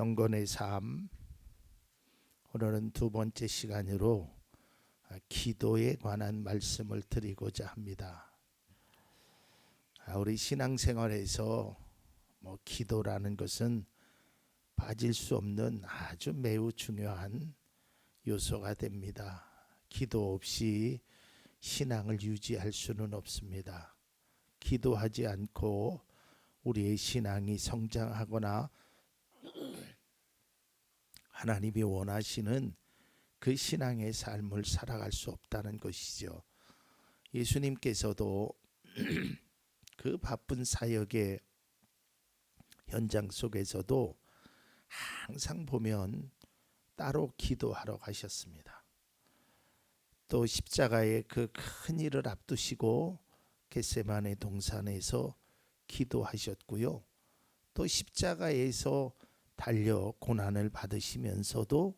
경건의 삶 오늘은 두 번째 시간으로 아, 기도에 관한 말씀을 드리고자 합니다. 아, 우리 신앙생활에서 뭐 기도라는 것은 빠질 수 없는 아주 매우 중요한 요소가 됩니다. 기도 없이 신앙을 유지할 수는 없습니다. 기도하지 않고 우리의 신앙이 성장하거나 하나님이 원하시는 그 신앙의 삶을 살아갈 수 없다는 것이죠. 예수님께서도 그 바쁜 사역의 현장 속에서도 항상 보면 따로 기도하러 가셨습니다. 또 십자가의 그 큰 일을 앞두시고 겟세만의 동산에서 기도하셨고요. 또 십자가에서 달려 고난을 받으시면서도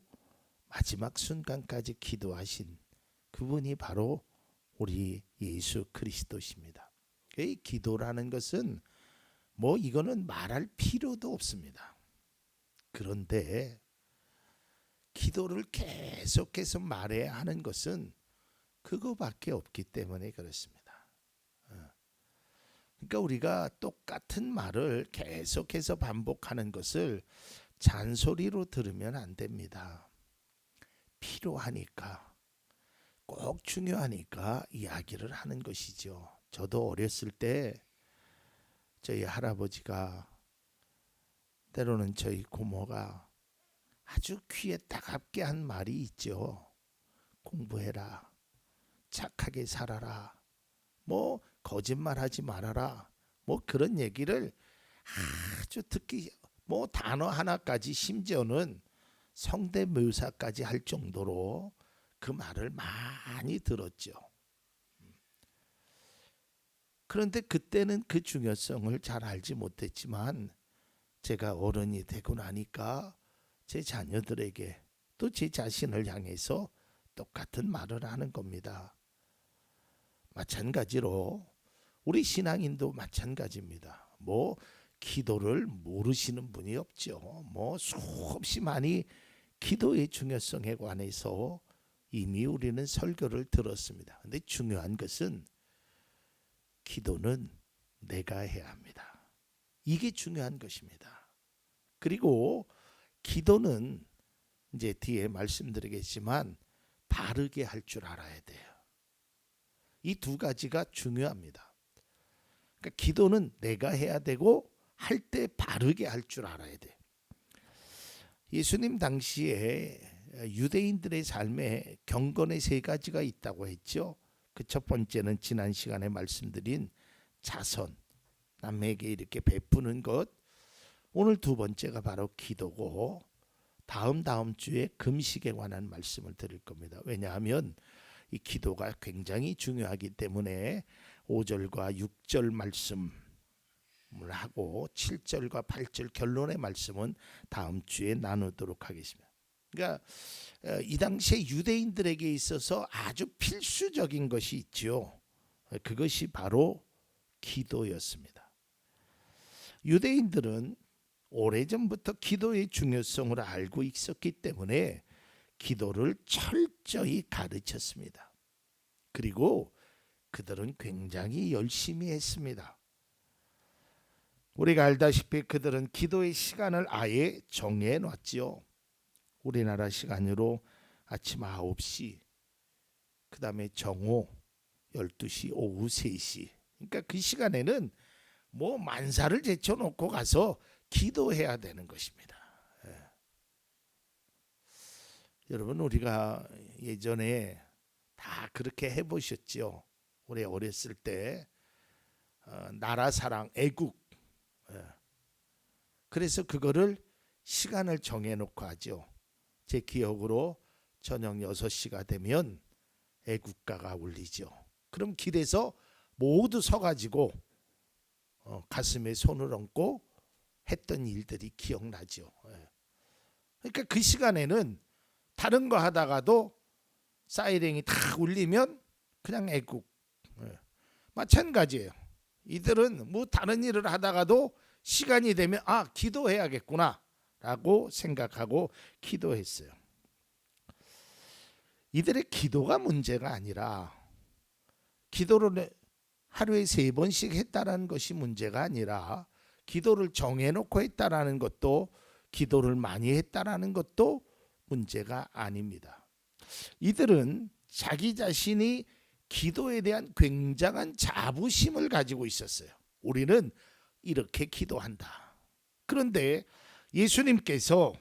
마지막 순간까지 기도하신 그분이 바로 우리 예수 그리스도십니다. 이 기도라는 것은 뭐 이거는 말할 필요도 없습니다. 그런데 기도를 계속해서 말해야 하는 것은 그거밖에 없기 때문에 그렇습니다. 어. 그러니까 우리가 똑같은 말을 계속해서 반복하는 것을 잔소리로 들으면 안 됩니다. 필요하니까 꼭 중요하니까 이야기를 하는 것이죠. 저도 어렸을 때 저희 할아버지가 때로는 저희 고모가 아주 귀에 따갑게 한 말이 있죠. 공부해라. 착하게 살아라. 뭐 거짓말하지 말아라. 뭐 그런 얘기를 아주 듣기 뭐 단어 하나까지 심지어는 성대묘사까지 할 정도로 그 말을 많이 들었죠. 그런데 그때는 그 중요성을 잘 알지 못했지만 제가 어른이 되고 나니까 제 자녀들에게 또 제 자신을 향해서 똑같은 말을 하는 겁니다. 마찬가지로 우리 신앙인도 마찬가지입니다. 뭐 기도를 모르시는 분이 없죠. 뭐 수없이 많이 기도의 중요성에 관해서 이미 우리는 설교를 들었습니다. 근데 중요한 것은 기도는 내가 해야 합니다. 이게 중요한 것입니다. 그리고 기도는 이제 뒤에 말씀드리겠지만 바르게 할 줄 알아야 돼요. 이 두 가지가 중요합니다. 그러니까 기도는 내가 해야 되고 할 때 바르게 할 줄 알아야 돼. 예수님 당시에 유대인들의 삶에 경건의 세 가지가 있다고 했죠. 그 첫 번째는 지난 시간에 말씀드린 자선, 남에게 이렇게 베푸는 것. 오늘 두 번째가 바로 기도고 다음 다음 주에 금식에 관한 말씀을 드릴 겁니다. 왜냐하면 이 기도가 굉장히 중요하기 때문에 5절과 6절 말씀을 하고 7절과 8절 결론의 말씀은 다음 주에 나누도록 하겠습니다. 그러니까 어, 이 당시에 유대인들에게 있어서 아주 필수적인 것이 있지요. 그것이 바로 기도였습니다. 유대인들은 오래전부터 기도의 중요성을 알고 있었기 때문에 기도를 철저히 가르쳤습니다. 그리고 그들은 굉장히 열심히 했습니다. 우리가 알다시피 그들은 기도의 시간을 아예 정해 놨지요. 우리나라 시간으로 아침 9시, 그 다음에 정오 12시, 오후 3시. 그러니까 그 시간에는 뭐 만사를 제쳐놓고 가서 기도해야 되는 것입니다. 예. 여러분 우리가 예전에 다 그렇게 해보셨죠. 우리 어렸을 때 어, 나라 사랑, 애국. 예. 그래서 그거를 시간을 정해놓고 하죠. 제 기억으로 저녁 6시가 되면 애국가가 울리죠. 그럼 길에서 모두 서가지고 어, 가슴에 손을 얹고 했던 일들이 기억나죠. 예. 그러니까 그 시간에는 다른 거 하다가도 사이렌이 탁 울리면 그냥 애국. 예. 마찬가지예요. 이들은 뭐 다른 일을 하다가도 시간이 되면 아 기도해야겠구나 라고 생각하고 기도했어요. 이들의 기도가 문제가 아니라 기도를 하루에 세 번씩 했다라는 것이 문제가 아니라 기도를 정해놓고 했다라는 것도 기도를 많이 했다라는 것도 문제가 아닙니다. 이들은 자기 자신이 기도에 대한 굉장한 자부심을 가지고 있었어요. 우리는 이렇게 기도한다. 그런데 예수님께서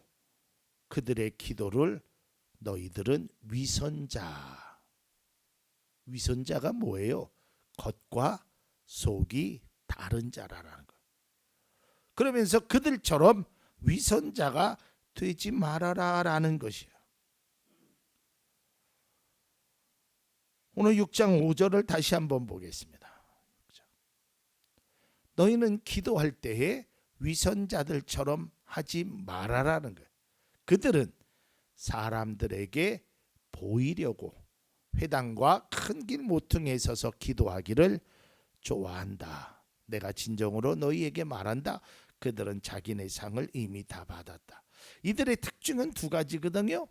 그들의 기도를 너희들은 위선자. 위선자가 뭐예요? 겉과 속이 다른 자라라는 거. 그러면서 그들처럼 위선자가 되지 말아라라는 것이에요. 오늘 6장 5절을 다시 한번 보겠습니다. 너희는 기도할 때에 위선자들처럼 하지 말아라는 거예요. 그들은 사람들에게 보이려고 회당과 큰 길 모퉁이에 서서 기도하기를 좋아한다. 내가 진정으로 너희에게 말한다. 그들은 자기네 상을 이미 다 받았다. 이들의 특징은 두 가지거든요.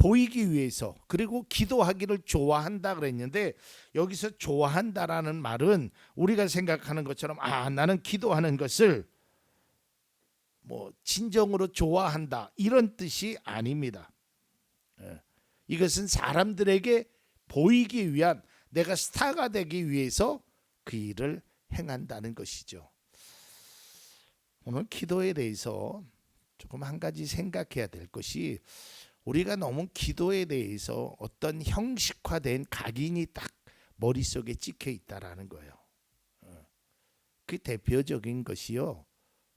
보이기 위해서 그리고 기도하기를 좋아한다 그랬는데 여기서 좋아한다라는 말은 우리가 생각하는 것처럼 아 나는 기도하는 것을 뭐 진정으로 좋아한다 이런 뜻이 아닙니다. 예. 이것은 사람들에게 보이기 위한 내가 스타가 되기 위해서 그 일을 행한다는 것이죠. 오늘 기도에 대해서 조금 한 가지 생각해야 될 것이 우리가 너무 기도에 대해서 어떤 형식화된 각인이 딱 머릿속에 찍혀 있다라는 거예요. 어. 그 대표적인 것이요.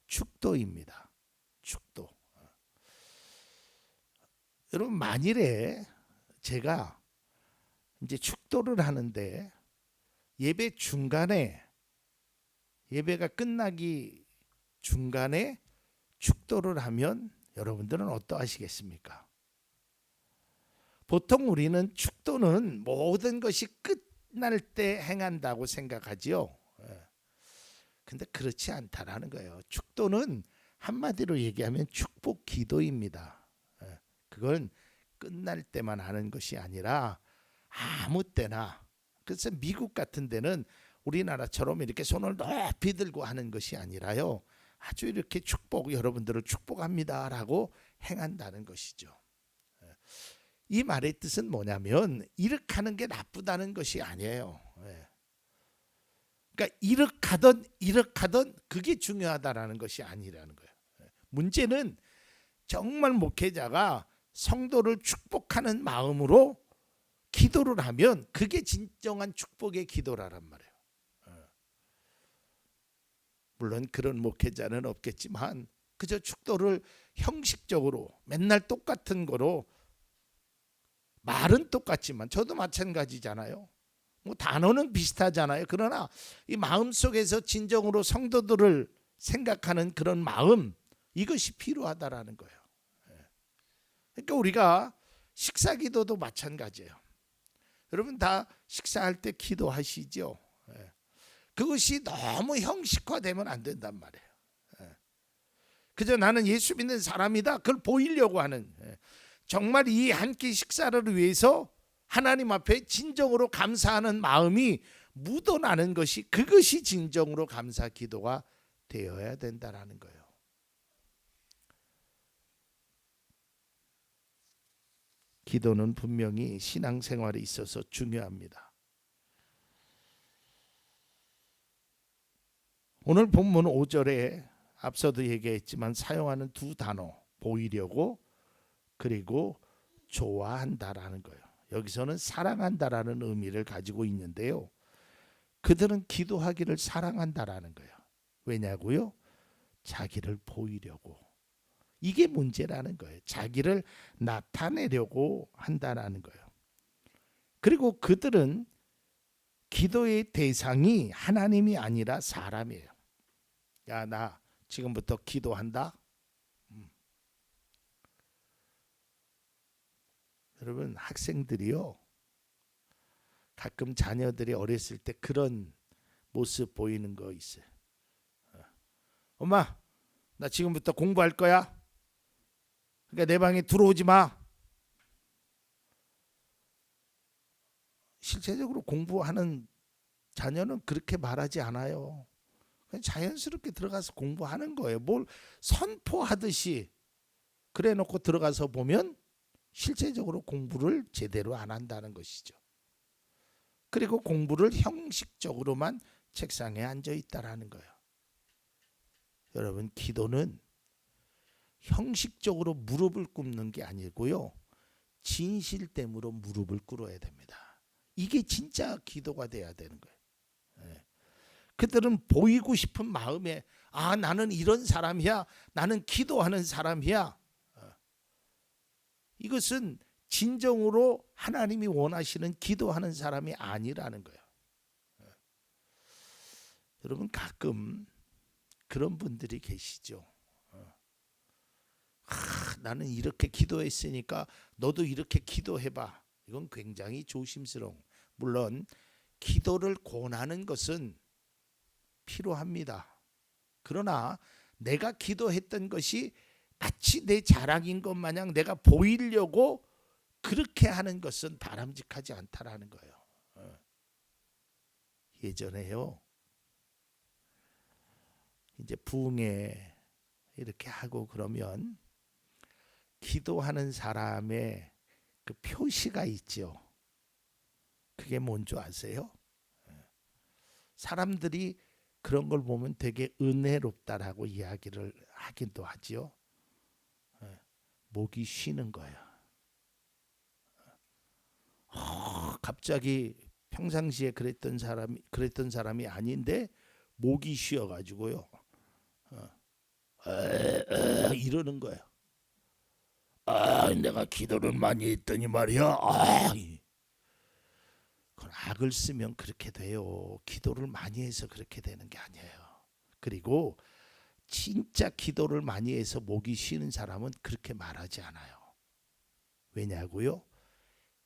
축도입니다. 축도. 어. 여러분 만일에 제가 이제 축도를 하는데 예배 중간에 예배가 끝나기 중간에 축도를 하면 여러분들은 어떠하시겠습니까? 보통 우리는 축도는 모든 것이 끝날 때 행한다고 생각하지요. 예. 근데 그렇지 않다라는 거예요. 축도는 한마디로 얘기하면 축복 기도입니다. 예. 그건 끝날 때만 하는 것이 아니라 아무 때나 그래서 미국 같은 데는 우리나라처럼 이렇게 손을 높이 들고 하는 것이 아니라요. 아주 이렇게 축복 여러분들을 축복합니다라고 행한다는 것이죠. 예. 이 말의 뜻은 뭐냐면 이렇게 하는 게 나쁘다는 것이 아니에요. 예. 그러니까 이렇게 하던 이렇게 하던 그게 중요하다라는 것이 아니라는 거예요. 예. 문제는 정말 목회자가 성도를 축복하는 마음으로 기도를 하면 그게 진정한 축복의 기도라란 말이에요. 물론 그런 목회자는 없겠지만 그저 축도를 형식적으로 맨날 똑같은 거로 말은 똑같지만 저도 마찬가지잖아요. 뭐 단어는 비슷하잖아요. 그러나 이 마음 속에서 진정으로 성도들을 생각하는 그런 마음 이것이 필요하다라는 거예요. 예. 그러니까 우리가 식사 기도도 마찬가지예요. 여러분 다 식사할 때 기도하시죠. 예. 그것이 너무 형식화되면 안 된단 말이에요. 예. 그저 나는 예수 믿는 사람이다. 그걸 보이려고 하는 예. 정말 이 한 끼 식사를 위해서 하나님 앞에 진정으로 감사하는 마음이 묻어나는 것이 그것이 진정으로 감사 기도가 되어야 된다라는 거예요. 기도는 분명히 신앙생활에 있어서 중요합니다. 오늘 본문 5절에 앞서도 얘기했지만 사용하는 두 단어 보이려고 그리고 좋아한다라는 거예요. 여기서는 사랑한다라는 의미를 가지고 있는데요. 그들은 기도하기를 사랑한다라는 거예요. 왜냐고요? 자기를 보이려고. 이게 문제라는 거예요. 자기를 나타내려고 한다라는 거예요. 그리고 그들은 기도의 대상이 하나님이 아니라 사람이에요. 야, 나 지금부터 기도한다. 음. 여러분 학생들이요. 가끔 자녀들이 어렸을 때 그런 모습 보이는 거 있어요. 어. 엄마, 나 지금부터 공부할 거야. 그러니까 내 방에 들어오지 마. 실제적으로 공부하는 자녀는 그렇게 말하지 않아요. 그냥 자연스럽게 들어가서 공부하는 거예요. 뭘 선포하듯이 그래 놓고 들어가서 보면 실제적으로 공부를 제대로 안 한다는 것이죠. 그리고 공부를 형식적으로만 책상에 앉아 있다라는 거예요. 여러분 기도는 형식적으로 무릎을 꿇는 게 아니고요. 진실됨으로 무릎을 꿇어야 됩니다. 이게 진짜 기도가 돼야 되는 거예요. 예. 그들은 보이고 싶은 마음에 아 나는 이런 사람이야. 나는 기도하는 사람이야. 어. 이것은 진정으로 하나님이 원하시는 기도하는 사람이 아니라는 거예요. 예. 여러분 가끔 그런 분들이 계시죠. 어. 아, 나는 이렇게 기도했으니까 너도 이렇게 기도해봐. 이건 굉장히 조심스러운. 물론 기도를 권하는 것은 필요합니다. 그러나 내가 기도했던 것이 마치 내 자랑인 것 마냥 내가 보이려고 그렇게 하는 것은 바람직하지 않다라는 거예요. 어. 예전에요. 이제 부흥회 이렇게 하고 그러면 기도하는 사람의 그 표시가 있죠. 그게 뭔지 아세요? 사람들이 그런 걸 보면 되게 은혜롭다라고 이야기를 하기도 하지요. 목이 쉬는 거야. 어, 갑자기 평상시에 그랬던 사람이 그랬던 사람이 아닌데 목이 쉬어 가지고요. 어, 에, 에, 이러는 거야. 아, 내가 기도를 많이 했더니 말이야. 아, 그건 악을 쓰면 그렇게 돼요. 기도를 많이 해서 그렇게 되는 게 아니에요. 그리고 진짜 기도를 많이 해서 목이 쉬는 사람은 그렇게 말하지 않아요. 왜냐고요?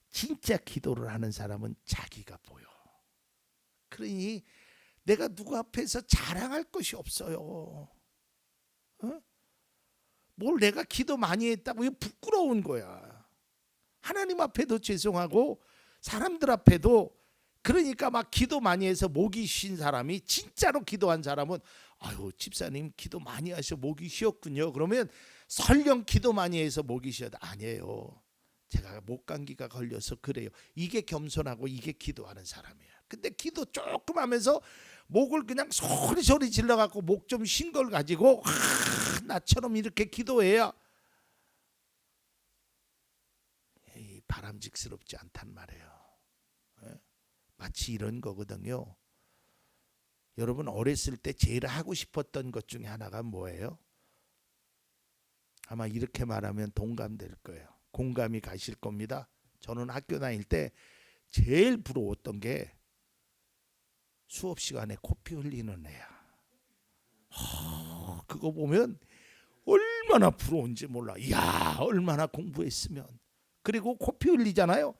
진짜 기도를 하는 사람은 자기가 보여. 그러니 내가 누구 앞에서 자랑할 것이 없어요. 어? 뭘 내가 기도 많이 했다고 이거 부끄러운 거야. 하나님 앞에도 죄송하고 사람들 앞에도 그러니까 막 기도 많이 해서 목이 쉰 사람이 진짜로 기도한 사람은 아유 집사님 기도 많이 하셔 목이 쉬었군요. 그러면 설령 기도 많이 해서 목이 쉬어도 아니에요. 제가 목 감기가 걸려서 그래요. 이게 겸손하고 이게 기도하는 사람이에요. 근데 기도 조금 하면서 목을 그냥 소리 소리 질러 갖고 목 좀 쉰 걸 가지고 하, 나처럼 이렇게 기도해야 바람직스럽지 않단 말이에요. 예? 마치 이런 거거든요. 여러분 어렸을 때 제일 하고 싶었던 것 중에 하나가 뭐예요? 아마 이렇게 말하면 동감될 거예요. 공감이 가실 겁니다. 저는 학교 다닐 때 제일 부러웠던 게 수업 시간에 코피 흘리는 애야. 하, 그거 보면 얼마나 부러운지 몰라. 야, 얼마나 공부했으면. 그리고 코피 흘리잖아요.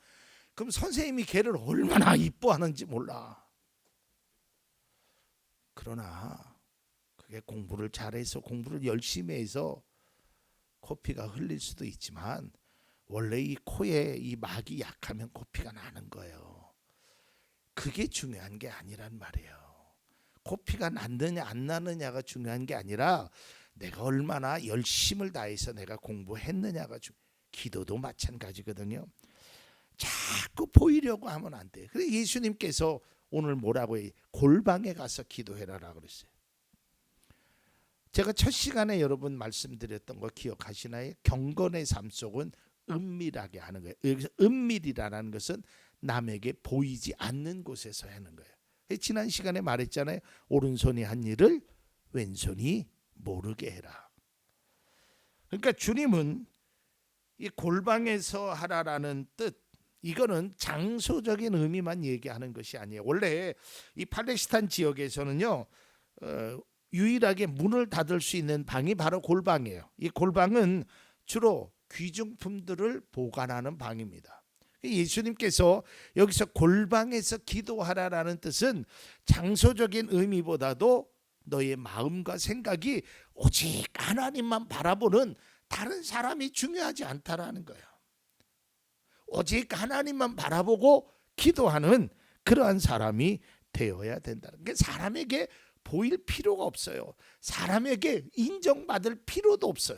그럼 선생님이 걔를 얼마나 이뻐하는지 몰라. 그러나 그게 공부를 잘해서 공부를 열심히 해서 코피가 흘릴 수도 있지만 원래 이 코에 이 막이 약하면 코피가 나는 거예요. 그게 중요한 게 아니란 말이에요. 코피가 났느냐 안 나느냐가 중요한 게 아니라 내가 얼마나 열심을 다해서 내가 공부했느냐가 중. 기도도 마찬가지거든요. 자꾸 보이려고 하면 안 돼. 그래 예수님께서 오늘 뭐라고 해? 골방에 가서 기도해라라 그랬어요. 제가 첫 시간에 여러분 말씀드렸던 거 기억하시나요? 경건의 삶 속은 은밀하게 하는 거예요. 여기서 은밀이라는 것은 남에게 보이지 않는 곳에서 하는 거예요. 지난 시간에 말했잖아요. 오른손이 한 일을 왼손이 모르게 해라. 그러니까 주님은 이 골방에서 하라라는 뜻 이거는 장소적인 의미만 얘기하는 것이 아니에요. 원래 이 팔레스타인 지역에서는요. 어, 유일하게 문을 닫을 수 있는 방이 바로 골방이에요. 이 골방은 주로 귀중품들을 보관하는 방입니다. 예수님께서 여기서 골방에서 기도하라라는 뜻은 장소적인 의미보다도 너의 마음과 생각이 오직 하나님만 바라보는 다른 사람이 중요하지 않다라는 거예요. 오직 하나님만 바라보고 기도하는 그러한 사람이 되어야 된다는 게 사람에게 보일 필요가 없어요. 사람에게 인정받을 필요도 없어요.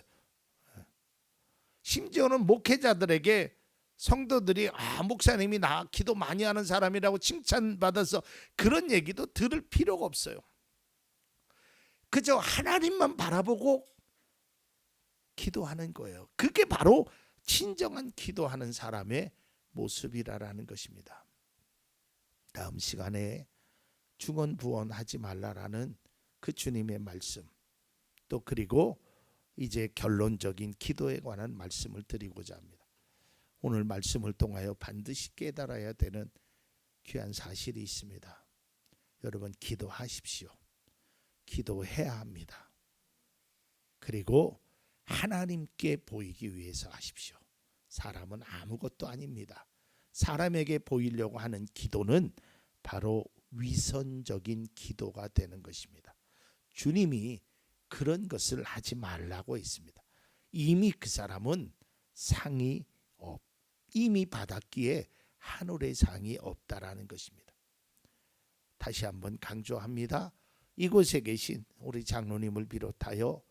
심지어는 목회자들에게 성도들이 아 목사님이 나 기도 많이 하는 사람이라고 칭찬받아서 그런 얘기도 들을 필요가 없어요. 그저 하나님만 바라보고 기도하는 거예요. 그게 바로 진정한 기도하는 사람의 모습이라라는 것입니다. 다음 시간에 중언부언하지 말라라는 그 주님의 말씀 또 그리고 이제 결론적인 기도에 관한 말씀을 드리고자 합니다. 오늘 말씀을 통하여 반드시 깨달아야 되는 귀한 사실이 있습니다. 여러분 기도하십시오. 기도해야 합니다. 그리고 하나님께 보이기 위해서 하십시오. 사람은 아무것도 아닙니다. 사람에게 보이려고 하는 기도는 바로 위선적인 기도가 되는 것입니다. 주님이 그런 것을 하지 말라고 했습니다. 이미 그 사람은 상이 없, 이미 받았기에 하늘의 상이 없다라는 것입니다. 다시 한번 강조합니다. 이곳에 계신 우리 장로님을 비롯하여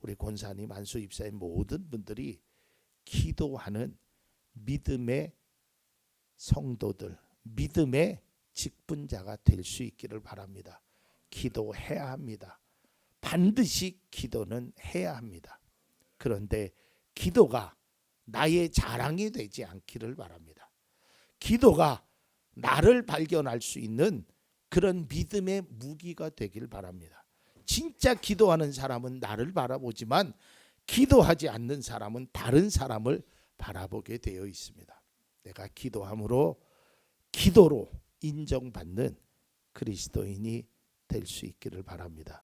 우리 권사님, 안수 입사의 모든 분들이 기도하는 믿음의 성도들, 믿음의 직분자가 될 수 있기를 바랍니다. 기도해야 합니다. 반드시 기도는 해야 합니다. 그런데 기도가 나의 자랑이 되지 않기를 바랍니다. 기도가 나를 발견할 수 있는 그런 믿음의 무기가 되길 바랍니다. 진짜 기도하는 사람은 나를 바라보지만 기도하지 않는 사람은 다른 사람을 바라보게 되어 있습니다. 내가 기도함으로 기도로 인정받는 그리스도인이 될 수 있기를 바랍니다.